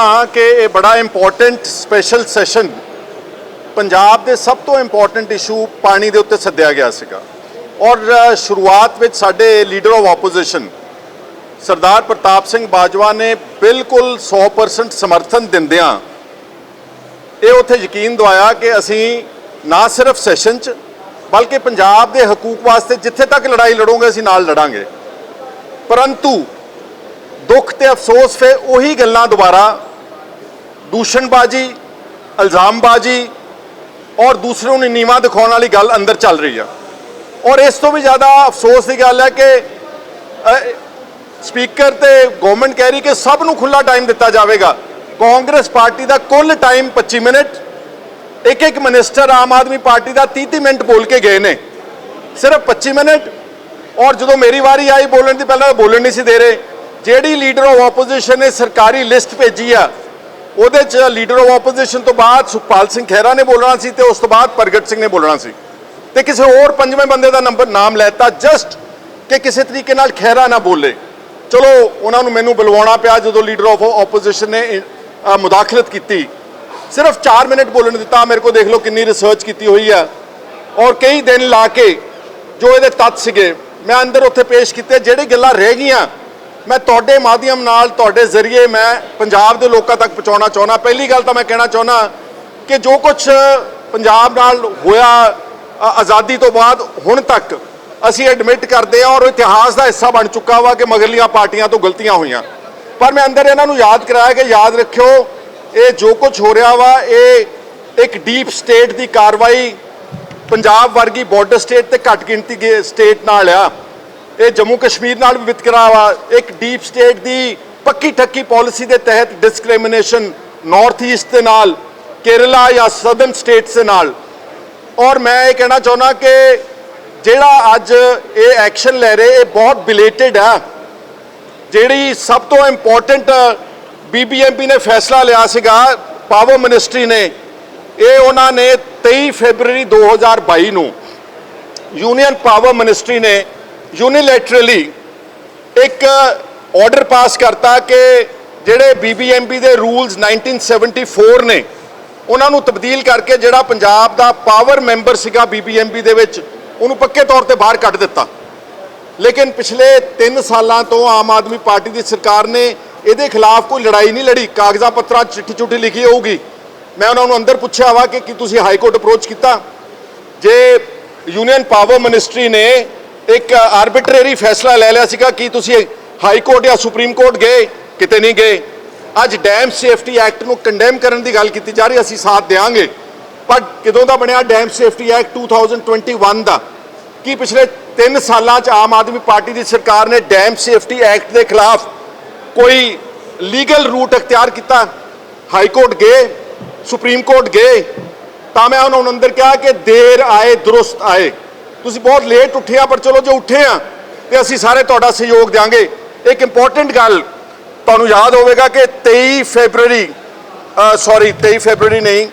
ਹਾਂ ਕਿ ਇਹ ਬੜਾ ਇੰਪੋਰਟੈਂਟ ਸਪੈਸ਼ਲ ਸੈਸ਼ਨ ਪੰਜਾਬ ਦੇ ਸਭ ਤੋਂ ਇੰਪੋਰਟੈਂਟ ਇਸ਼ੂ ਪਾਣੀ ਦੇ ਉੱਤੇ ਸੱਦਿਆ ਗਿਆ ਸੀਗਾ। ਔਰ ਸ਼ੁਰੂਆਤ ਵਿੱਚ ਸਾਡੇ leader of opposition Sardar Partap Singh Bajwa ਨੇ ਬਿਲਕੁਲ 100% ਸਮਰਥਨ ਦਿੰਦਿਆਂ ਇਹ ਉੱਥੇ ਯਕੀਨ ਦਵਾਇਆ ਕਿ ਅਸੀਂ ਨਾ ਸਿਰਫ ਸੈਸ਼ਨ 'ਚ, ਬਲਕਿ ਪੰਜਾਬ ਦੇ ਹਕੂਕ ਵਾਸਤੇ ਜਿੱਥੇ ਤੱਕ ਲੜਾਈ ਲੜੋਗੇ, ਅਸੀਂ ਨਾਲ ਲੜਾਂਗੇ। ਪਰੰਤੂ ਦੁੱਖ ਤੇ ਅਫਸੋਸ ਫੇ ਉਹੀ ਗੱਲਾਂ ਦੁਬਾਰਾ ਦੂਸ਼ਣਬਾਜੀ, ਇਲਜ਼ਾਮਬਾਜੀ ਔਰ ਦੂਸਰੇ ਨੂੰ ਨੀਵਾਂ ਦਿਖਾਉਣ ਵਾਲੀ ਗੱਲ ਅੰਦਰ ਚੱਲ ਰਹੀ ਆ। ਔਰ ਇਸ ਤੋਂ ਵੀ ਜ਼ਿਆਦਾ ਅਫਸੋਸ ਦੀ ਗੱਲ ਹੈ ਕਿ ਸਪੀਕਰ ਤੇ ਗਵਰਨਮੈਂਟ ਕਹਿ ਰਹੀ ਕਿ ਸਭ ਨੂੰ ਖੁੱਲਾ ਟਾਈਮ ਦਿੱਤਾ ਜਾਵੇਗਾ। ਕਾਂਗਰਸ ਪਾਰਟੀ ਦਾ ਕੁੱਲ ਟਾਈਮ 25 ਮਿੰਟ ਇੱਕ ਇੱਕ ਮਿਨਿਸਟਰ ਆਮ ਆਦਮੀ ਪਾਰਟੀ ਦਾ 30 30 ਮਿੰਟ ਬੋਲ ਕੇ ਗਏ ਨੇ। ਸਿਰਫ 25 ਮਿੰਟ। ਔਰ ਜਦੋਂ ਮੇਰੀ ਵਾਰੀ ਆਈ ਬੋਲਣ ਦੀ, ਪਹਿਲਾਂ ਬੋਲਣ ਨਹੀਂ ਸੀ ਦੇ ਰਹੇ। ਜਿਹੜੀ ਲੀਡਰ ਆਫ ਆਪੋਜੀਸ਼ਨ ਨੇ ਸਰਕਾਰੀ ਲਿਸਟ ਭੇਜੀ ਆ ਉਹਦੇ ਚ ਲੀਡਰ ਆਫ ਆਪੋਜੀਸ਼ਨ ਤੋਂ ਬਾਅਦ ਸੁਖਪਾਲ ਸਿੰਘ ਖਹਿਰਾ ਨੇ ਬੋਲਣਾ ਸੀ ਤੇ ਉਸ ਤੋਂ ਬਾਅਦ ਪ੍ਰਗਟ ਸਿੰਘ ਨੇ ਬੋਲਣਾ ਸੀ। ਤੇ ਕਿਸੇ ਹੋਰ ਪੰਜਵੇਂ ਬੰਦੇ ਦਾ ਨੰਬਰ ਨਾਮ ਲੈਤਾ ਜਸਟ ਕਿ ਕਿਸੇ ਤਰੀਕੇ ਨਾਲ ਖਹਿਰਾ ਨਾ ਬੋਲੇ। ਚਲੋ, ਉਹਨਾਂ ਨੂੰ ਮੈਨੂੰ ਬੁਲਵਾਉਣਾ ਪਿਆ ਜਦੋਂ ਲੀਡਰ ਆਫ ਆਪੋਜੀਸ਼ਨ ਨੇ ਮੁਦਾਖਲਤ ਕੀਤੀ। ਸਿਰਫ 4 ਮਿੰਟ ਬੋਲਣ ਦਿੱਤਾ, ਮੇਰੇ ਕੋ ਦੇਖ ਲਓ ਕਿੰਨੀ ਰਿਸਰਚ ਕੀਤੀ ਹੋਈ ਆ। ਔਰ ਕਈ ਦਿਨ ਲਾ ਕੇ ਜੋ ਇਹਦੇ ਤੱਤ ਸੀਗੇ, ਮੈਂ ਅੰਦਰ ਉੱਥੇ ਪੇਸ਼ ਕੀਤੇ, ਜਿਹੜੀ ਗੱਲਾਂ ਰਹਿ ਗਈਆਂ ਮੈਂ ਤੁਹਾਡੇ ਮਾਧਿਅਮ ਨਾਲ, ਤੁਹਾਡੇ ਜ਼ਰੀਏ ਮੈਂ ਪੰਜਾਬ ਦੇ ਲੋਕਾਂ ਤੱਕ ਪਹੁੰਚਾਉਣਾ ਚਾਹੁੰਦਾ। ਪਹਿਲੀ ਗੱਲ ਤਾਂ ਮੈਂ ਕਹਿਣਾ ਚਾਹੁੰਦਾ ਕਿ ਜੋ ਕੁਝ ਪੰਜਾਬ ਨਾਲ ਹੋਇਆ ਆਜ਼ਾਦੀ ਤੋਂ ਬਾਅਦ, ਹੁਣ ਤੱਕ ਅਸੀਂ ਐਡਮਿਟ ਕਰਦੇ ਹਾਂ ਔਰ ਇਤਿਹਾਸ ਦਾ ਹਿੱਸਾ ਬਣ ਚੁੱਕਾ ਵਾ ਕਿ ਮਗਰਲੀਆਂ ਪਾਰਟੀਆਂ ਤੋਂ ਗਲਤੀਆਂ ਹੋਈਆਂ। ਪਰ ਮੈਂ ਅੰਦਰ ਇਹਨਾਂ ਨੂੰ ਯਾਦ ਕਰਾਇਆ ਕਿ ਯਾਦ ਰੱਖਿਓ, ਇਹ ਜੋ ਕੁਝ ਹੋ ਰਿਹਾ ਵਾ, ਇਹ ਇੱਕ ਡੀਪ ਸਟੇਟ ਦੀ ਕਾਰਵਾਈ ਪੰਜਾਬ ਵਰਗੀ ਬਾਰਡਰ ਸਟੇਟ ਤੇ ਘੱਟ ਗਿਣਤੀ ਦੇ ਸਟੇਟ ਨਾਲ ਆ। ਇਹ ਜੰਮੂ ਕਸ਼ਮੀਰ ਨਾਲ ਵੀ ਵਿਤਕਰਾ ਵਾ। ਇੱਕ ਡੀਪ ਸਟੇਟ ਦੀ ਪੱਕੀ ਠੱਕੀ ਪਾਲਿਸੀ ਦੇ ਤਹਿਤ ਡਿਸਕ੍ਰਿਮੀਨੇਸ਼ਨ ਨਾਰਥ ਈਸਟ ਦੇ ਨਾਲ, ਕੇਰਲਾ ਜਾਂ ਸਦਰਨ ਸਟੇਟਸ ਦੇ ਨਾਲ। ਔਰ ਮੈਂ ਇਹ ਕਹਿਣਾ ਚਾਹੁੰਦਾ ਕਿ ਜਿਹੜਾ ਅੱਜ ਇਹ ਐਕਸ਼ਨ ਲੈ ਰਹੇ, ਇਹ ਬਹੁਤ ਬਿਲੇਟਡ ਆ। ਜਿਹੜੀ ਸਭ ਤੋਂ ਇੰਪੋਰਟੈਂਟ ਬੀਬੀਐਮਪੀ ਨੇ ਫੈਸਲਾ ਲਿਆ ਸੀਗਾ ਪਾਵਰ ਮਿਨਿਸਟਰੀ ਨੇ, ਇਹ ਉਹਨਾਂ ਨੇ 23 ਫੈਬਰੂਰੀ 2022 ਨੂੰ ਯੂਨੀਅਨ ਪਾਵਰ ਮਿਨਿਸਟਰੀ ਨੇ ਯੂਨੀਲੈਟਰਲੀ ਇੱਕ ਆਰਡਰ ਪਾਸ ਕਰਤਾ ਕਿ ਜਿਹੜੇ ਬੀਬੀਐਮਪੀ ਦੇ ਰੂਲਸ 1974 ਨੇ, ਉਹਨਾਂ ਨੂੰ ਤਬਦੀਲ ਕਰਕੇ ਜਿਹੜਾ ਪੰਜਾਬ ਦਾ ਪਾਵਰ ਮੈਂਬਰ ਸੀਗਾ ਬੀਬੀਐਮਪੀ ਦੇ ਵਿੱਚ, ਉਹਨੂੰ ਪੱਕੇ ਤੌਰ ਤੇ ਬਾਹਰ ਕੱਢ ਦਿੱਤਾ। ਲੇਕਿਨ ਪਿਛਲੇ 3 ਸਾਲਾਂ ਤੋਂ ਆਮ ਆਦਮੀ ਪਾਰਟੀ ਦੀ ਸਰਕਾਰ ਨੇ ਇਹਦੇ ਖਿਲਾਫ ਕੋਈ ਲੜਾਈ ਨਹੀਂ ਲੜੀ। ਕਾਗਜ਼ਾਂ ਪੱਤਰਾਂ ਚਿੱਠੀ ਚੁੱਠੀ ਲਿਖੀ ਹੋਊਗੀ। ਮੈਂ ਉਹਨਾਂ ਨੂੰ ਅੰਦਰ ਪੁੱਛਿਆ ਵਾ ਕਿ ਕੀ ਤੁਸੀਂ ਹਾਈ ਕੋਰਟ ਅਪਰੋਚ ਕੀਤਾ? ਜੇ ਯੂਨੀਅਨ ਪਾਵਰ ਮਿਨਿਸਟਰੀ ਨੇ ਇੱਕ ਆਰਬਿਟਰੇਰੀ ਫੈਸਲਾ ਲੈ ਲਿਆ ਸੀਗਾ ਕਿ ਤੁਸੀਂ ਹਾਈ ਕੋਰਟ ਜਾਂ ਸੁਪਰੀਮ ਕੋਰਟ ਗਏ, ਕਿਤੇ ਨਹੀਂ ਗਏ। ਅੱਜ ਡੈਮ ਸੇਫਟੀ ਐਕਟ ਨੂੰ ਕੰਡੈਮ ਕਰਨ ਦੀ ਗੱਲ ਕੀਤੀ ਜਾ ਰਹੀ ਅਸੀਂ ਸਾਥ ਦੇਵਾਂਗੇ ਪਰ ਕਿਦੋਂ ਦਾ ਬਣਿਆ ਡੈਮ ਸੇਫਟੀ ਐਕਟ 2021 ਦਾ? ਕੀ ਪਿਛਲੇ 3 ਸਾਲਾਂ 'ਚ ਆਮ ਆਦਮੀ ਪਾਰਟੀ ਦੀ ਸਰਕਾਰ ਨੇ ਡੈਮ ਸੇਫਟੀ ਐਕਟ ਦੇ ਖਿਲਾਫ ਕੋਈ ਲੀਗਲ ਰੂਟ ਅਖਤਿਆਰ ਕੀਤਾ? ਹਾਈ ਕੋਰਟ ਗਏ, ਸੁਪਰੀਮ ਕੋਰਟ ਗਏ। ਤਾਂ ਮੈਂ ਉਹਨਾਂ ਨੂੰ ਅੰਦਰ ਕਿਹਾ ਕਿ ਦੇਰ ਆਏ, ਦਰੁਸਤ ਆਏ। ਤੁਸੀਂ ਬਹੁਤ ਲੇਟ ਉੱਠੇ ਆ ਪਰ ਚਲੋ ਜੇ ਉੱਠੇ ਆ ਤੇ ਅਸੀਂ ਸਾਰੇ ਤੁਹਾਡਾ ਸਹਿਯੋਗ ਦਿਆਂਗੇ। ਇੱਕ ਇੰਪੋਰਟੈਂਟ ਗੱਲ ਤੁਹਾਨੂੰ ਯਾਦ ਹੋਵੇਗਾ ਕਿ 23 ਫੈਬਰੂਰੀ ਸੌਰੀ 23 ਫੈਬਰੂਰੀ ਨਹੀਂ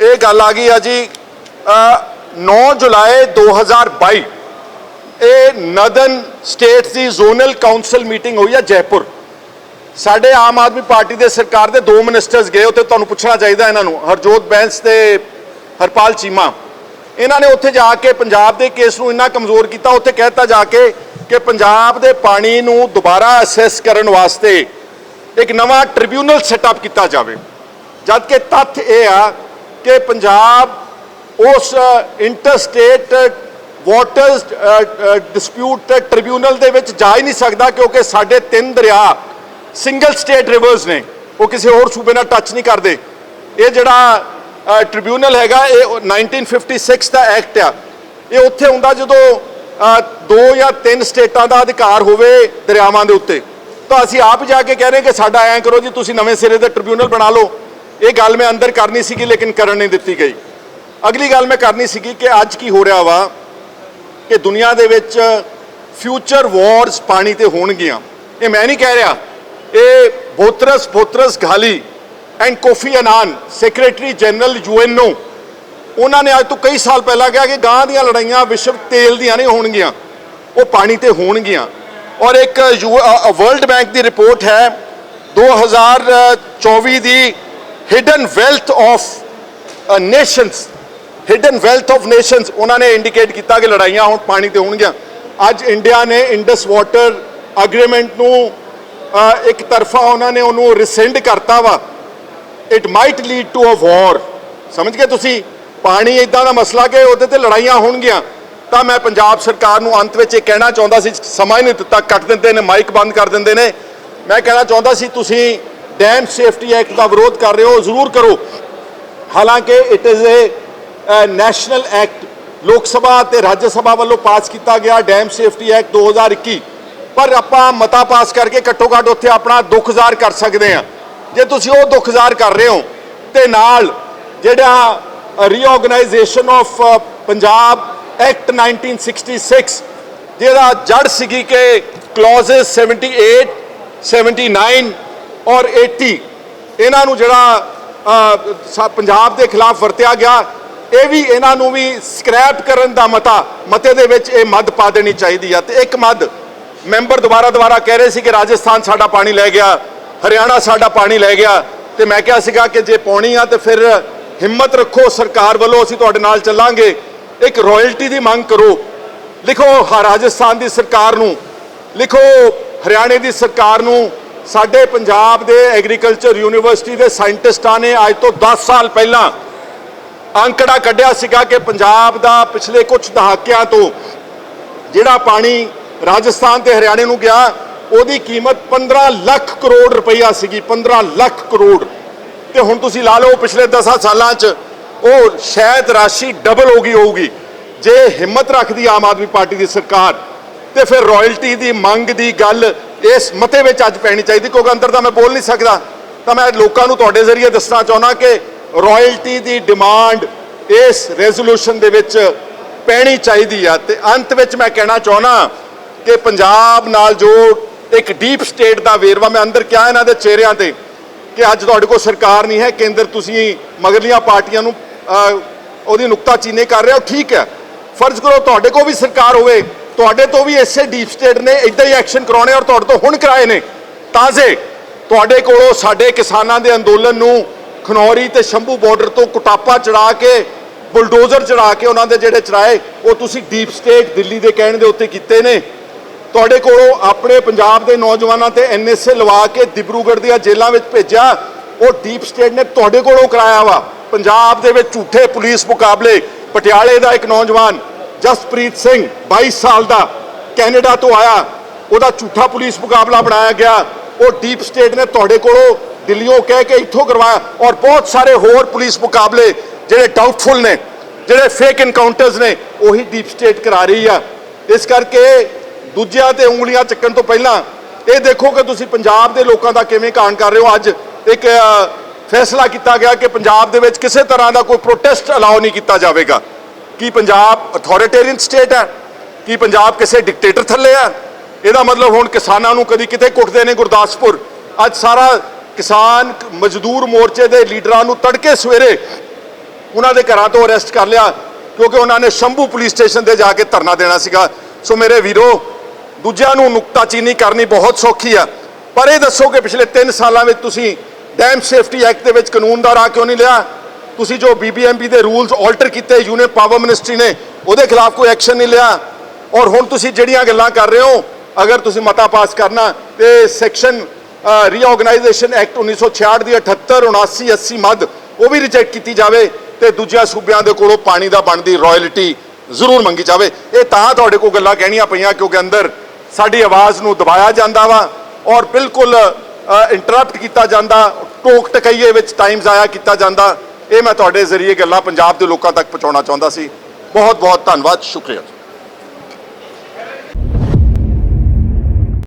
ਇਹ ਗੱਲ ਆ ਗਈ ਆ ਜੀ ਅ, 9 ਜੁਲਾਈ 2022 ਇਹ ਨਦਨ ਸਟੇਟ ਦੀ ਜ਼ੋਨਲ ਕਾਉਂਸਲ ਮੀਟਿੰਗ ਹੋਈ ਆ ਜੈਪੁਰ। ਸਾਡੇ ਆਮ ਆਦਮੀ ਪਾਰਟੀ ਦੇ ਸਰਕਾਰ ਦੇ ਦੋ ਮਿਨਿਸਟਰਸ ਗਏ ਉੱਥੇ ਤੁਹਾਨੂੰ ਪੁੱਛਣਾ ਚਾਹੀਦਾ ਇਹਨਾਂ ਨੂੰ ਹਰਜੋਤ ਬੈਂਸ ਤੇ ਹਰਪਾਲ ਚੀਮਾ। ਇਹਨਾਂ ਨੇ ਉੱਥੇ ਜਾ ਕੇ ਪੰਜਾਬ ਦੇ ਕੇਸ ਨੂੰ ਇੰਨਾ ਕਮਜ਼ੋਰ ਕੀਤਾ, ਉੱਥੇ ਕਹਿਤਾ ਜਾ ਕੇ ਕਿ ਪੰਜਾਬ ਦੇ ਪਾਣੀ ਨੂੰ ਦੁਬਾਰਾ ਅਸੈਸ ਕਰਨ ਵਾਸਤੇ ਇੱਕ ਨਵਾਂ ਟ੍ਰਿਬਿਊਨਲ ਸੈਟਅਪ ਕੀਤਾ ਜਾਵੇ। ਜਦ ਕਿ ਤੱਥ ਇਹ ਆ ਕਿ ਪੰਜਾਬ ਉਸ ਇੰਟਰਸਟੇਟ ਵਾਟਰਸ ਡਿਸਪਿਊਟ ਟ੍ਰਿਬਿਊਨਲ ਦੇ ਵਿੱਚ ਜਾ ਹੀ ਨਹੀਂ ਸਕਦਾ ਕਿਉਂਕਿ ਸਾਡੇ ਤਿੰਨ ਦਰਿਆ ਸਿੰਗਲ ਸਟੇਟ ਰਿਵਰਸ ਨੇ। ਉਹ ਕਿਸੇ ਹੋਰ ਸੂਬੇ ਨਾਲ ਟੱਚ ਨਹੀਂ ਕਰਦੇ। ਇਹ ਜਿਹੜਾ ਟ੍ਰਿਬਿਊਨਲ ਹੈਗਾ, ਇਹ 1956 ਦਾ ਐਕਟ ਆ। ਇਹ ਉੱਥੇ ਹੁੰਦਾ ਜਦੋਂ ਦੋ ਜਾਂ ਤਿੰਨ ਸਟੇਟਾਂ ਦਾ ਅਧਿਕਾਰ ਹੋਵੇ ਦਰਿਆਵਾਂ ਦੇ ਉੱਤੇ। ਤਾਂ ਅਸੀਂ ਆਪ ਜਾ ਕੇ ਕਹਿ ਰਹੇ ਕਿ ਸਾਡਾ ਐਂ ਕਰੋ ਜੀ, ਤੁਸੀਂ ਨਵੇਂ ਸਿਰੇ ਦਾ ਟ੍ਰਿਬਿਊਨਲ ਬਣਾ ਲਓ। ਇਹ ਗੱਲ ਮੈਂ ਅੰਦਰ ਕਰਨੀ ਸੀਗੀ, ਲੇਕਿਨ ਕਰਨ ਨਹੀਂ ਦਿੱਤੀ ਗਈ। ਅਗਲੀ ਗੱਲ ਮੈਂ ਕਰਨੀ ਸੀਗੀ ਕਿ ਅੱਜ ਕੀ ਹੋ ਰਿਹਾ ਵਾ ਕਿ ਦੁਨੀਆ ਦੇ ਵਿੱਚ ਫਿਊਚਰ ਵਾਰਸ ਪਾਣੀ ਤੇ ਹੋਣਗੀਆਂ। ਇਹ ਮੈਂ ਨਹੀਂ ਕਹਿ ਰਿਹਾ। ਇਹ Boutros Boutros Ghali and Kofi Annan, secretary general UNO, ਉਹਨਾਂ ਨੇ ਅੱਜ ਤੋਂ ਕਈ ਸਾਲ ਪਹਿਲਾਂ ਕਿਹਾ ਕਿ ਗਾਂ ਦੀਆਂ ਲੜਾਈਆਂ ਵਿਸ਼ਵ ਤੇਲ ਦੀਆਂ ਨਹੀਂ ਹੋਣਗੀਆਂ, ਉਹ ਪਾਣੀ ਤੇ ਹੋਣਗੀਆਂ। ਔਰ ਇੱਕ ਵਰਲਡ ਬੈਂਕ ਦੀ ਰਿਪੋਰਟ ਹੈ 2024 ਦੀ hidden wealth of nations hidden wealth of nations ਉਹਨਾਂ ਨੇ ਇੰਡੀਕੇਟ ਕੀਤਾ ਕਿ ਲੜਾਈਆਂ ਹੁਣ ਪਾਣੀ ਤੇ ਹੋਣਗੀਆਂ। ਅੱਜ ਇੰਡੀਆ ਨੇ ਇੰਡਸ ਵਾਟਰ ਐਗਰੀਮੈਂਟ ਨੂੰ ਇੱਕ ਤਰਫਾ ਉਹਨਾਂ ਨੇ ਉਹਨੂੰ ਰਿਸੈਂਡ ਕਰਤਾ ਵਾ। It might lead to a war ਸਮਝ ਗਏ ਤੁਸੀਂ? ਪਾਣੀ ਇਦਾਂ ਦਾ ਮਸਲਾ ਕਿ ਉਹਦੇ ਤੇ ਲੜਾਈਆਂ ਹੋਣਗੀਆਂ। ਤਾਂ ਮੈਂ ਪੰਜਾਬ ਸਰਕਾਰ ਨੂੰ ਅੰਤ ਵਿੱਚ ਇਹ ਕਹਿਣਾ ਚਾਹੁੰਦਾ ਸੀ, ਸਮਾਂ ਹੀ ਨਹੀਂ ਦਿੱਤਾ, ਕੱਟ ਦਿੰਦੇ ਨੇ, ਮਾਈਕ ਬੰਦ ਕਰ ਦਿੰਦੇ ਨੇ। ਮੈਂ ਕਹਿਣਾ ਚਾਹੁੰਦਾ ਸੀ, ਤੁਸੀਂ ਡੈਮ ਸੇਫਟੀ ਐਕਟ ਦਾ ਵਿਰੋਧ ਕਰ ਰਹੇ ਹੋ, ਜ਼ਰੂਰ ਕਰੋ। ਹਾਲਾਂਕਿ it is a national act Lok Sabha ਤੇ ਰਾਜ ਸਭਾ ਵੱਲੋਂ ਪਾਸ ਕੀਤਾ ਗਿਆ ਡੈਮ ਸੇਫਟੀ ਐਕਟ 2021 ਪਰ ਆਪਾਂ ਮਤਾ ਪਾਸ ਕਰਕੇ ਘੱਟੋ ਘੱਟ ਉੱਥੇ ਆਪਣਾ ਦੁੱਖ ਜ਼ਾਹਰ ਕਰ ਸਕਦੇ ਹਾਂ। ਜੇ ਤੁਸੀਂ ਉਹ ਦੁੱਖ ਜ਼ਾਹਰ ਕਰ ਰਹੇ ਹੋ, ਤੇ ਨਾਲ ਜਿਹੜਾ ਰੀਆਰਗੇਨਾਈਜੇਸ਼ਨ ਆਫ ਪੰਜਾਬ ਐਕਟ 1966 ਜਿਹਦਾ ਜੜ ਸੀਗੀ ਕਿ ਕਲੌਜ਼ਸ 78 79 ਔਰ 80 ਇਹਨਾਂ ਨੂੰ ਜਿਹੜਾ ਪੰਜਾਬ ਦੇ ਖਿਲਾਫ ਵਰਤਿਆ ਗਿਆ, ਇਹ ਵੀ ਇਹਨਾਂ ਨੂੰ ਵੀ ਸਕ੍ਰੈਪ ਕਰਨ ਦਾ ਮਤਾ, ਮਤੇ ਦੇ ਵਿੱਚ ਇਹ ਮੱਦ ਪਾ ਦੇਣੀ ਚਾਹੀਦੀ ਆ। ਤੇ ਇੱਕ ਮੱਦ ਮੈਂਬਰ ਦੁਬਾਰਾ ਦੁਬਾਰਾ ਕਹਿ ਰਹੇ ਸੀ ਕਿ ਰਾਜਸਥਾਨ ਸਾਡਾ ਪਾਣੀ ਲੈ ਗਿਆ ਹਰਿਆਣਾ ਸਾਡਾ ਪਾਣੀ ਲੈ ਗਿਆ ਤੇ ਮੈਂ ਕਿਹਾ ਸੀਗਾ ਕਿ ਜੇ ਪਾਉਣੀ ਆ ਤੇ ਫਿਰ ਹਿੰਮਤ ਰੱਖੋ, ਸਰਕਾਰ ਵੱਲੋਂ ਅਸੀਂ ਤੁਹਾਡੇ ਨਾਲ ਚੱਲਾਂਗੇ। ਇੱਕ ਰਾਇਲਟੀ ਦੀ ਮੰਗ ਕਰੋ। ਲਿਖੋ, ਹ- ਰਾਜਸਥਾਨ ਦੀ ਸਰਕਾਰ ਨੂੰ। ਲਿਖੋ, ਹਰਿਆਣੇ ਦੀ ਸਰਕਾਰ ਨੂੰ। ਸਾਡੇ ਪੰਜਾਬ ਦੇ ਐਗਰੀਕਲਚਰ ਯੂਨੀਵਰਸਿਟੀ ਦੇ ਸਾਇੰਟਿਸਟਾਂ ਨੇ ਅੱਜ ਤੋਂ 10 ਸਾਲ ਪਹਿਲਾਂ ਅੰਕੜਾ ਕੱਢਿਆ ਸੀਗਾ ਕਿ ਪੰਜਾਬ ਦਾ ਪਿਛਲੇ ਕੁਝ ਦਹਾਕਿਆਂ ਤੋਂ ਜਿਹੜਾ ਪਾਣੀ ਰਾਜਸਥਾਨ ਤੇ ਹਰਿਆਣੇ ਨੂੰ ਗਿਆ ਉਹਦੀ ਕੀਮਤ 15 ਲੱਖ ਕਰੋੜ ਰੁਪਈਆ ਸੀਗੀ 15 ਲੱਖ ਕਰੋੜ। ਤੇ ਹੁਣ ਤੁਸੀਂ ਲਾ ਲਓ ਪਿਛਲੇ 10 ਸਾਲਾਂ 'ਚ, ਉਹ ਸ਼ਾਇਦ ਰਾਸ਼ੀ ਡਬਲ ਹੋ ਗਈ ਹੋਊਗੀ। ਜੇ ਹਿੰਮਤ ਰੱਖਦੀ ਆਮ ਆਦਮੀ ਪਾਰਟੀ ਦੀ ਸਰਕਾਰ, ਤੇ ਫਿਰ ਰਾਇਲਟੀ ਦੀ ਮੰਗ ਦੀ ਗੱਲ ਇਸ ਮਤੇ ਵਿੱਚ ਅੱਜ ਪੈਣੀ ਚਾਹੀਦੀ, ਕਿਉਂਕਿ ਅੰਦਰ ਤਾਂ ਮੈਂ ਬੋਲ ਨਹੀਂ ਸਕਦਾ। ਤਾਂ ਮੈਂ ਲੋਕਾਂ ਨੂੰ ਤੁਹਾਡੇ ਜ਼ਰੀਏ ਦੱਸਣਾ ਚਾਹੁੰਦਾ ਕਿ ਰਾਇਲਟੀ ਦੀ ਡਿਮਾਂਡ ਇਸ ਰੈਜ਼ੋਲੂਸ਼ਨ ਦੇ ਵਿੱਚ ਪੈਣੀ ਚਾਹੀਦੀ ਆ। ਤੇ ਅੰਤ ਵਿੱਚ ਮੈਂ ਕਹਿਣਾ ਚਾਹੁੰਦਾ ਕਿ ਪੰਜਾਬ ਨਾਲ ਜੋ ਇੱਕ ਡੀਪ ਸਟੇਟ ਦਾ ਵੇਰਵਾ ਮੈਂ ਅੰਦਰ ਕਿਹਾ ਇਹਨਾਂ ਦੇ ਚਿਹਰਿਆਂ ਤੇ ਕਿ ਅੱਜ ਤੁਹਾਡੇ ਕੋਲ ਸਰਕਾਰ ਨਹੀਂ ਹੈ, ਕੇਂਦਰ ਤੁਸੀਂ ਮਗਰਲੀਆਂ ਪਾਰਟੀਆਂ ਨੂੰ ਉਹਦੀ ਨੁਕਤਾਚੀਨੀ ਕਰ ਰਹੇ ਹੋ, ਠੀਕ ਹੈ। ਫਰਜ਼ ਕਰੋ ਤੁਹਾਡੇ ਕੋਲ ਵੀ ਸਰਕਾਰ ਹੋਵੇ, ਤੁਹਾਡੇ ਤੋਂ ਵੀ ਇਸੇ ਡੀਪ ਸਟੇਟ ਨੇ ਇਦਾਂ ਹੀ ਐਕਸ਼ਨ ਕਰਾਉਣੇ ਔਰ ਤੁਹਾਡੇ ਤੋਂ ਹੁਣ ਕਰਾਏ ਨੇ। ਤਾਜ਼ੇ ਤੁਹਾਡੇ ਕੋਲੋਂ ਸਾਡੇ ਕਿਸਾਨਾਂ ਦੇ ਅੰਦੋਲਨ ਨੂੰ ਖਨੌਰੀ ਤੇ ਸ਼ੰਭੂ ਬਾਰਡਰ ਤੋਂ ਕੁਟਾਪਾ ਚੜਾ ਕੇ ਬੁਲਡੋਜ਼ਰ ਚੜਾ ਕੇ ਉਹਨਾਂ ਦੇ ਜਿਹੜੇ ਚੜਾਏ ਉਹ ਤੁਸੀਂ ਡੀਪ ਸਟੇਟ ਦਿੱਲੀ ਦੇ ਕਹਿਣ ਦੇ ਉੱਤੇ ਕੀਤੇ ਨੇ। ਤੁਹਾਡੇ ਕੋਲੋਂ ਆਪਣੇ ਪੰਜਾਬ ਦੇ ਨੌਜਵਾਨਾਂ ਤੇ ਐਨਐਸਏ ਲਵਾ ਕੇ ਦਿਬਰੂਗੜ੍ਹ ਦੀਆਂ ਜੇਲ੍ਹਾਂ ਵਿੱਚ ਭੇਜਿਆ, ਉਹ ਡੀਪ ਸਟੇਟ ਨੇ ਤੁਹਾਡੇ ਕੋਲੋਂ ਕਰਾਇਆ ਵਾ। ਪੰਜਾਬ ਦੇ ਵਿੱਚ ਝੂਠੇ ਪੁਲਿਸ ਮੁਕਾਬਲੇ। ਪਟਿਆਲੇ ਦਾ ਇੱਕ ਨੌਜਵਾਨ, ਜਸਪ੍ਰੀਤ ਸਿੰਘ 22 ਸਾਲ ਦਾ, ਕੈਨੇਡਾ ਤੋਂ ਆਇਆ। ਉਹਦਾ ਝੂਠਾ ਪੁਲਿਸ ਮੁਕਾਬਲਾ ਬਣਾਇਆ ਗਿਆ। ਉਹ ਡੀਪ ਸਟੇਟ ਨੇ ਤੁਹਾਡੇ ਕੋਲੋਂ ਦਿੱਲੀੋਂ ਕਹਿ ਕੇ ਇੱਥੋਂ ਕਰਵਾਇਆ ਔਰ ਬਹੁਤ ਸਾਰੇ ਹੋਰ ਪੁਲਿਸ ਮੁਕਾਬਲੇ ਜਿਹੜੇ ਡਾਊਟਫੁਲ ਨੇ, ਜਿਹੜੇ ਫੇਕ ਇਨਕਾਊਂਟਰਸ ਨੇ, ਉਹੀ ਡੀਪ ਸਟੇਟ ਕਰਾ ਰਹੀ ਆ। ਇਸ ਕਰਕੇ ਦੂਜਿਆਂ ਤੇ ਉਂਗਲੀਆਂ ਚੱਕਣ ਤੋਂ ਪਹਿਲਾਂ ਇਹ ਦੇਖੋ ਕਿ ਤੁਸੀਂ ਪੰਜਾਬ ਦੇ ਲੋਕਾਂ ਦਾ ਕਿਵੇਂ ਕਾਣ ਕਰ ਰਹੇ ਹੋ। ਅੱਜ ਇੱਕ ਫੈਸਲਾ ਕੀਤਾ ਗਿਆ ਕਿ ਪੰਜਾਬ ਦੇ ਵਿੱਚ ਕਿਸੇ ਤਰ੍ਹਾਂ ਦਾ ਕੋਈ ਪ੍ਰੋਟੈਸਟ ਅਲਾਉ ਨਹੀਂ ਕੀਤਾ ਜਾਵੇਗਾ। ਕੀ ਪੰਜਾਬ ਅਥਾਰਟੇਰੀਅਨ ਸਟੇਟ ਹੈ? ਕੀ ਪੰਜਾਬ ਕਿਸੇ ਡਿਕਟੇਟਰ ਥੱਲੇ ਹੈ? ਇਹਦਾ ਮਤਲਬ ਹੁਣ ਕਿਸਾਨਾਂ ਨੂੰ ਕਦੀ ਕਿਤੇ ਕੁੱਟਦੇ ਨੇ ਗੁਰਦਾਸਪੁਰ। ਅੱਜ ਸਾਰਾ ਕਿਸਾਨ ਮਜ਼ਦੂਰ ਮੋਰਚੇ ਦੇ ਲੀਡਰਾਂ ਨੂੰ ਤੜਕੇ ਸਵੇਰੇ ਉਹਨਾਂ ਦੇ ਘਰਾਂ ਤੋਂ ਅਰੈਸਟ ਕਰ ਲਿਆ, ਕਿਉਂਕਿ ਉਹਨਾਂ ਨੇ ਸ਼ੰਭੂ ਪੁਲਿਸ ਸਟੇਸ਼ਨ ਤੇ ਜਾ ਕੇ ਧਰਨਾ ਦੇਣਾ ਸੀਗਾ। ਸੋ ਮੇਰੇ ਵੀਰੋ ਦੂਜਿਆਂ ਨੂੰ ਨੁਕਤਾਚੀਨੀ ਕਰਨੀ ਬਹੁਤ ਸੌਖੀ ਆ। ਪਰ ਇਹ ਦੱਸੋ ਕਿ ਪਿਛਲੇ 3 ਸਾਲਾਂ ਵਿੱਚ ਤੁਸੀਂ ਡੈਮ ਸੇਫਟੀ ਐਕਟ ਦੇ ਵਿੱਚ ਕਾਨੂੰਨ ਦਾ ਰਾਹ ਕਿਉਂ ਨਹੀਂ ਲਿਆ? ਤੁਸੀਂ ਜੋ ਬੀਬੀਐਮਬੀ ਦੇ ਰੂਲਸ ਆਲਟਰ ਕੀਤੇ, ਯੂਨੀਅਨ ਪਾਵਰ ਮਿਨਿਸਟਰੀ ਨੇ, ਉਹਦੇ ਖਿਲਾਫ ਕੋਈ ਐਕਸ਼ਨ ਨਹੀਂ ਲਿਆ। ਔਰ ਹੁਣ ਤੁਸੀਂ ਜਿਹੜੀਆਂ ਗੱਲਾਂ ਕਰ ਰਹੇ ਹੋ, ਅਗਰ ਤੁਸੀਂ ਮਤਾ ਪਾਸ ਕਰਨਾ, ਤੇ ਸੈਕਸ਼ਨ ਰੀਆਰਗੇਨਾਈਜੇਸ਼ਨ ਐਕਟ 1966 ਦੀ 78 79 80 ਮੱਧ, ਉਹ ਵੀ ਰਿਜੈਕਟ ਕੀਤੀ ਜਾਵੇ ਤੇ ਦੂਜਿਆਂ ਸੂਬਿਆਂ ਦੇ ਕੋਲੋਂ ਪਾਣੀ ਦਾ ਬਣਦੀ ਰਾਇਲਟੀ ਜ਼ਰੂਰ ਮੰਗੀ ਜਾਵੇ। ਇਹ ਤਾਂ ਤੁਹਾਡੇ ਕੋਲ ਗੱਲਾਂ ਕਹਿਣੀਆਂ ਪਈਆਂ ਕਿਉਂਕਿ ਅੰਦਰ ਸਾਡੀ ਆਵਾਜ਼ ਨੂੰ ਦਬਾਇਆ ਜਾਂਦਾ ਵਾ ਔਰ ਬਿਲਕੁਲ ਇੰਟਰਪਟ ਕੀਤਾ ਜਾਂਦਾ, ਟੋਕ ਟਕਈਏ ਵਿੱਚ ਟਾਈਮ ਜ਼ਾਇਆ ਕੀਤਾ ਜਾਂਦਾ। ਇਹ ਮੈਂ ਤੁਹਾਡੇ ਜ਼ਰੀਏ ਗੱਲਾਂ ਪੰਜਾਬ ਦੇ ਲੋਕਾਂ ਤੱਕ ਪਹੁੰਚਾਉਣਾ ਚਾਹੁੰਦਾ ਸੀ। ਬਹੁਤ ਬਹੁਤ ਧੰਨਵਾਦ, ਸ਼ੁਕਰੀਆ